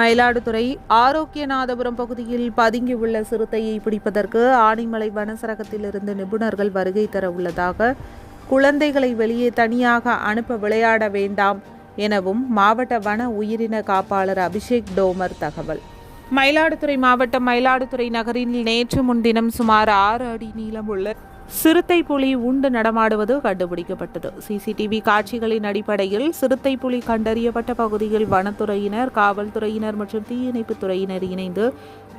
மயிலாடுதுறை ஆரோக்கியநாதபுரம் பகுதியில் பதுங்கியுள்ள சிறுத்தையை பிடிப்பதற்கு ஆனைமலை வனசரகத்திலிருந்து நிபுணர்கள் வருகை தர உள்ளதாக குழந்தைகளை வெளியே தனியாக அனுப்ப விளையாட வேண்டாம் எனவும் மாவட்ட வன உயிரின காப்பாளர் அபிஷேக் டோமர் தகவல். மயிலாடுதுறை மாவட்டம் மயிலாடுதுறை நகரில் நேற்று முன்தினம் சுமார் ஆறு அடி நீளம் உள்ள சிறுத்தை புலி உண்டு நடமாடுவது கண்டுபிடிக்கப்பட்டது. சிசிடிவி காட்சிகளின் அடிப்படையில் சிறுத்தை புலி கண்டறியப்பட்ட பகுதியில் வனத்துறையினர் காவல்துறையினர் மற்றும் தீயணைப்பு துறையினர் இணைந்து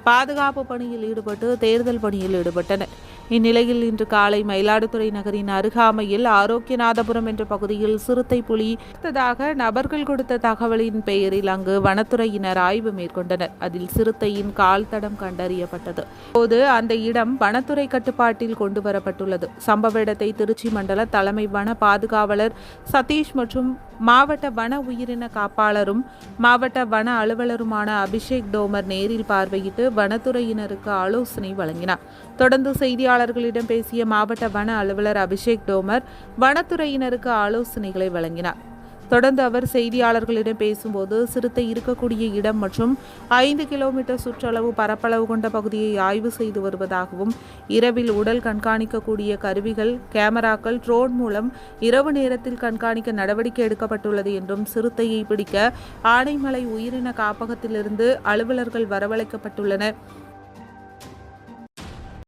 பாதுகாப்பு பணியில் ஈடுபட்டு தேர்தல் பணியில் ஈடுபட்டனர். இந்நிலையில் இன்று காலை மயிலாடுதுறை நகரின் அருகாமையில் ஆரோக்கியநாதபுரம் என்ற பகுதியில் சிறுத்தை புலி அடுத்ததாக நபர்கள் கொடுத்த தகவலின் பெயரில் அங்கு வனத்துறையினர் ஆய்வு மேற்கொண்டனர். அதில் சிறுத்தையின் கால் தடம் கண்டறியப்பட்டது. போது அந்த இடம் வனத்துறை கட்டுப்பாட்டில் கொண்டு வரப்பட்டுள்ளது சம்பவ இடத்தை திருச்சி மண்டல தலைமை வன பாதுகாவலர் சதீஷ் மற்றும் மாவட்ட வன உயிரின காப்பாளரும் மாவட்ட வன அலுவலருமான அபிஷேக் டோமர் நேரில் பார்வையிட்டு வனத்துறையினருக்கு ஆலோசனை வழங்கினார். தொடர்ந்து செய்தியாளர்களிடம் பேசிய மாவட்ட வன அலுவலர் அபிஷேக் டோமர் வனத்துறையினருக்கு ஆலோசனைகளை வழங்கினார். தொடர்ந்து அவர் செய்தியாளர்களிடம் பேசும்போது சிறுத்தை இருக்கக்கூடிய இடம் மற்றும் ஐந்து கிலோமீட்டர் சுற்றளவு பரப்பளவு கொண்ட பகுதியை ஆய்வு செய்து வருவதாகவும் இரவில் உடல் கண்காணிக்கக்கூடிய கருவிகள் கேமராக்கள் ட்ரோன் மூலம் இரவு நேரத்தில் கண்காணிக்க நடவடிக்கை எடுக்கப்பட்டுள்ளது என்றும் சிறுத்தையை பிடிக்க ஆனைமலை உயிரின காப்பகத்திலிருந்து அலுவலர்கள் வரவழைக்கப்பட்டுள்ளனர்.